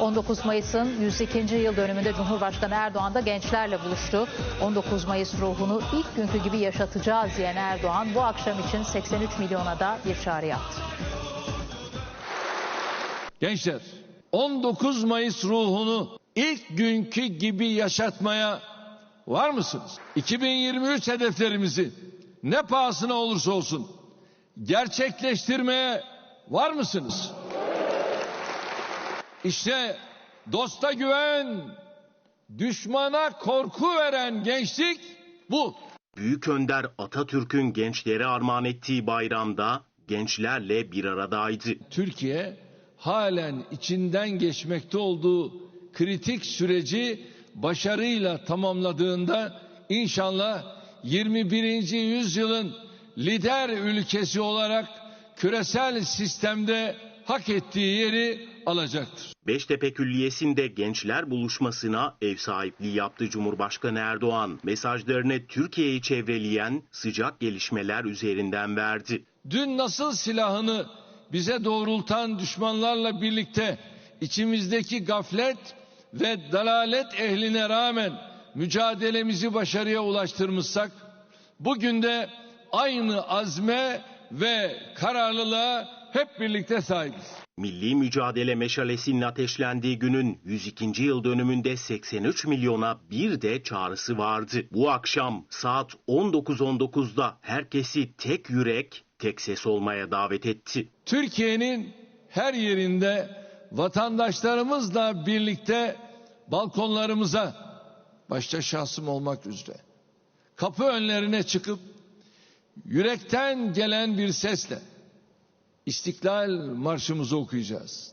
19 Mayıs'ın 102. yıl dönümünde Cumhurbaşkanı Erdoğan da gençlerle buluştu. 19 Mayıs ruhunu ilk günkü gibi yaşatacağız diyen Erdoğan bu akşam için 83 milyona da bir çağrı yaptı. Gençler 19 Mayıs ruhunu ilk günkü gibi yaşatmaya var mısınız? 2023 hedeflerimizi ne pahasına olursa olsun gerçekleştirmeye var mısınız? İşte dosta güven, düşmana korku veren gençlik bu. Büyük Önder Atatürk'ün gençlere armağan ettiği bayramda gençlerle bir aradaydı. Türkiye halen içinden geçmekte olduğu kritik süreci başarıyla tamamladığında inşallah 21. yüzyılın lider ülkesi olarak küresel sistemde hak ettiği yeri alacaktır. Beştepe Külliyesi'nde gençler buluşmasına ev sahipliği yaptı Cumhurbaşkanı Erdoğan. Mesajlarını Türkiye'yi çevreleyen sıcak gelişmeler üzerinden verdi. Dün nasıl silahını bize doğrultan düşmanlarla birlikte içimizdeki gaflet ve dalalet ehline rağmen mücadelemizi başarıya ulaştırmışsak bugün de aynı azme ve kararlılığa hep birlikte sahibiz. Milli mücadele meşalesinin ateşlendiği günün 102. yıl dönümünde 83 milyona bir de çağrısı vardı. Bu akşam saat 19.19'da herkesi tek yürek, tek ses olmaya davet etti. Türkiye'nin her yerinde vatandaşlarımızla birlikte balkonlarımıza başta şahsım olmak üzere kapı önlerine çıkıp yürekten gelen bir sesle İstiklal Marşımızı okuyacağız.